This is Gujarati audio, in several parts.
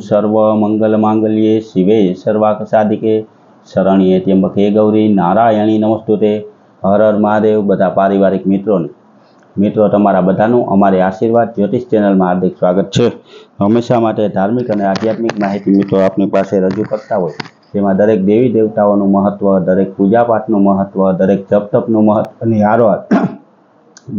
સર્વ મંગલ માંગલ્યે શિવે સર્વાક સાધિકે શરણ્યે ત્યંબકે ગૌરી નારાયણી નમસ્તુતે હર હર મહાદેવ બધા પારિવારિક મિત્રોને મિત્રો તમારા બધાનું અમારી આશીર્વાદ જ્યોતિષ ચેનલમાં હાર્દિક સ્વાગત છે। હંમેશા માટે ધાર્મિક અને આધ્યાત્મિક માહિતી મિત્રો આપની પાસે રજૂ કરતા હોય, તેમાં દરેક દેવી દેવતાઓનું મહત્ત્વ દરેક પૂજાપાઠનું મહત્ત્વ દરેક જપ મહત્વ અને હારવાર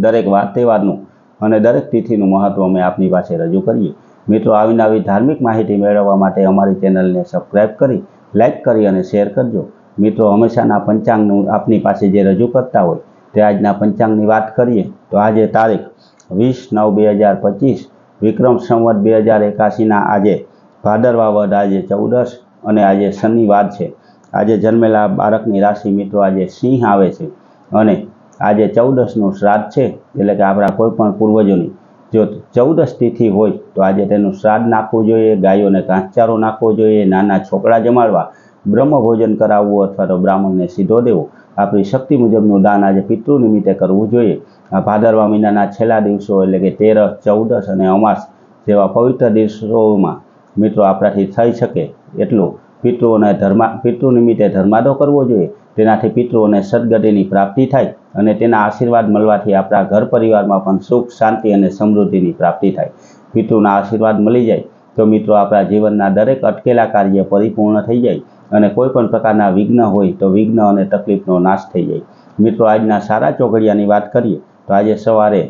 દરેક વાર તહેવારનું અને દરેક તિથિનું મહત્ત્વ અમે આપની પાસે રજૂ કરીએ। મિત્રો આવી નવી ધાર્મિક માહિતી મેળવવા માટે અમારી ચેનલને સબસ્ક્રાઈબ કરી લાઈક કરી અને શેર કરજો. મિત્રો, હંમેશાના પંચાંગનું આપની પાસે જે રજૂ કરતા હોય તે આજના પંચાંગની વાત કરીએ તો આજે તારીખ વીસ નવ બે હજાર પચીસ, વિક્રમ સંવત બે હજાર એકાસીના આજે, ભાદરવા વદ આજે ચૌદસ અને આજે શનિવાર છે. આજે જન્મેલા બાળકની રાશિ મિત્રો, આજે સિંહ આવે છે અને આજે ચૌદસનું શ્રાદ્ધ છે, એટલે કે આપણા કોઈ પણ પૂર્વજોની જો ચૌદસ તિથિ હોય તો આજે તેનું શ્રાદ્ધ નાખવું જોઈએ, ગાયોને ઘાસચારો નાખવો જોઈએ, નાના છોકરા જમાડવા બ્રહ્મ ભોજન કરાવવું અથવા તો બ્રાહ્મણને સીધો દેવો. આપણી શક્તિ મુજબનું દાન આજે પિતૃ નિમિત્તે કરવું જોઈએ. આ ભાદરવા મહિનાના છેલ્લા દિવસો એટલે કે તેરસ ચૌદસ અને અમાસ જેવા પવિત્ર દિવસોમાં મિત્રો આપણાથી થઈ શકે એટલું. પિતૃઓને ધર્મા, પિતૃ નિમિત્તે ધર્માદો કરવો જોઈએ. તેનાથી પિતૃઓને સદગતિની પ્રાપ્તિ થાય. અને તેના આશીર્વાદ મળવાથી આપણા ઘર પરિવારમાં પણ સુખ, શાંતિ અને સમૃદ્ધિની પ્રાપ્તિ થાય. પિતૃના આશીર્વાદ મળી જાય તો મિત્રો આપણા જીવનના દરેક અટકેલા કાર્ય પરિપૂર્ણ થઈ જાય અને કોઈ પણ પ્રકારના વિઘ્ન હોય તો વિઘ્ન અને તકલીફનો નાશ થઈ જાય. મિત્રો, આજના સારા ચોઘડિયાની વાત કરીએ તો આજે સવારે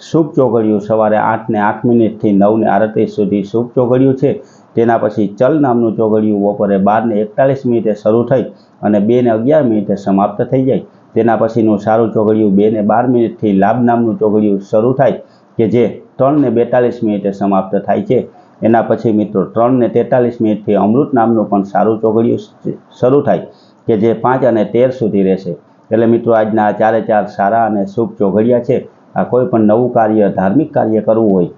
શુભ ચોઘડિયું સવારે આઠને આઠ મિનિટથી નવને આડત્રીસ સુધી શુભ ચોઘડિયું છે. તેના પછી ચલ નામનું ચોઘડિયું બપોરે બારને એકતાલીસ મિનિટે શરૂ થઈ અને બેને અગિયાર મિનિટે સમાપ્ત થઈ જાય. તેના પછીનું સારું ચોઘડિયું બે ને બાર મિનિટથી લાભ નામનું ચોઘડિયું શરૂ થાય કે જે ત્રણ ને બેતાલીસ મિનિટે સમાપ્ત થાય છે. એના પછી મિત્રો ત્રણ ને તેતાલીસ મિનિટથી અમૃત નામનું પણ સારું ચોઘડિયું શરૂ થાય કે જે પાંચ અને તેર સુધી રહેશે. એટલે મિત્રો આજના આ ચારે ચાર સારા અને શુભ ચોઘડિયા છે. આ કોઈ પણ નવું કાર્ય, ધાર્મિક કાર્ય કરવું હોય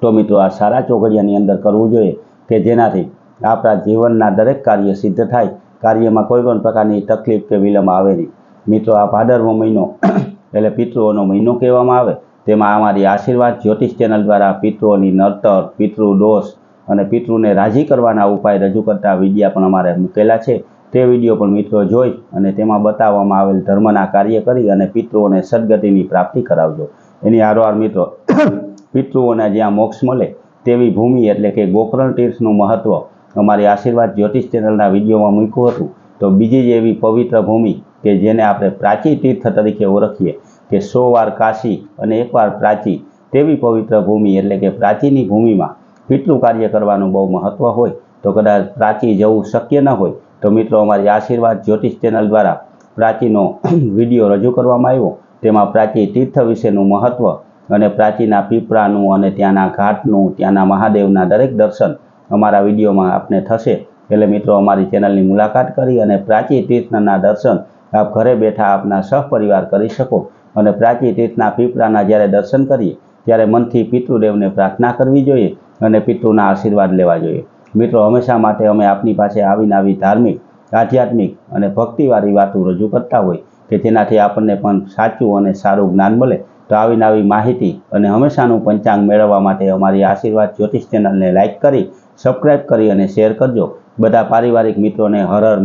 તો મિત્રો આ સારા ચોઘડિયાની અંદર કરવું જોઈએ કે જેનાથી આપણા જીવનના દરેક કાર્ય સિદ્ધ થાય. કાર્યમાં કોઈ પણ પ્રકારની તકલીફ કે વિલંબ આવે નહીં. મિત્રો, આ ભાદરવો મહિનો, એટલે પિતૃઓનો મહિનો કહેવામાં આવે. તેમાં અમારી આશીર્વાદ જ્યોતિષ ચેનલ દ્વારા પિતૃઓની નડતર, પિતૃ દોષ અને પિતૃને રાજી કરવાના ઉપાય રજૂ કરતા વિડીયા પણ અમારે મૂકેલા છે. તે વીડિયો પણ મિત્રો જોઈ અને તેમાં બતાવવામાં આવેલ ધર્મના કાર્ય કરી અને પિતૃઓને સદગતિની પ્રાપ્તિ કરાવજો. એની આરોહાર મિત્રો, પિતૃઓને જ્યાં મોક્ષ મળે તેવી ભૂમિ એટલે કે ગોકરણ તીર્થનું મહત્ત્વ અમારી આશીર્વાદ જ્યોતિષ ચેનલના વિડીયોમાં મૂક્યું હતું. તો બીજી જ એવી પવિત્ર ભૂમિ કે જેને આપણે પ્રાચી તીર્થ તરીકે ઓળખીએ, કે સો વાર કાશી અને એકવાર પ્રાચી, તેવી પવિત્ર ભૂમિ એટલે કે પ્રાચીની ભૂમિમાં કેટલું કાર્ય કરવાનું બહુ મહત્ત્વ હોય, તો કદાચ પ્રાચી જવું શક્ય ન હોય, તો મિત્રો અમારી આશીર્વાદ જ્યોતિષ ચેનલ દ્વારા પ્રાચીનો વીડિયો રજૂ કરવામાં આવ્યો. તેમાં પ્રાચી તીર્થ વિશેનું મહત્ત્વ અને પ્રાચીના પીપળાનું અને ત્યાંના ઘાટનું, ત્યાંના મહાદેવના દરેક દર્શન અમારા વિડીયોમાં આપને થશે. એટલે મિત્રો અમારી ચેનલની મુલાકાત કરી અને પ્રાચી તીર્થના દર્શન આપ ઘરે બેઠા આપના સહપરિવાર કરી શકો અને પ્રાચી તીર્થના પીપળાના જ્યારે દર્શન કરીએ, ત્યારે મનથી પિતૃદેવને પ્રાર્થના કરવી જોઈએ અને પિતૃના આશીર્વાદ લેવા જોઈએ. મિત્રો, હંમેશા માટે અમે આપની પાસે આવીને આવી ધાર્મિક, આધ્યાત્મિક અને ભક્તિવાળી વાતો રજૂ કરતા હોય કે જેનાથી આપણને પણ સાચું અને સારું જ્ઞાન મળે. તો આવીને આવી માહિતી અને હંમેશાનું પંચાંગ મેળવવા માટે અમારી આશીર્વાદ જ્યોતિષ ચેનલને લાઇક કરી સબસ્ક્રાઈબ કરી અને શેર કરજો. બધા પારિવારિક મિત્રોને હર હર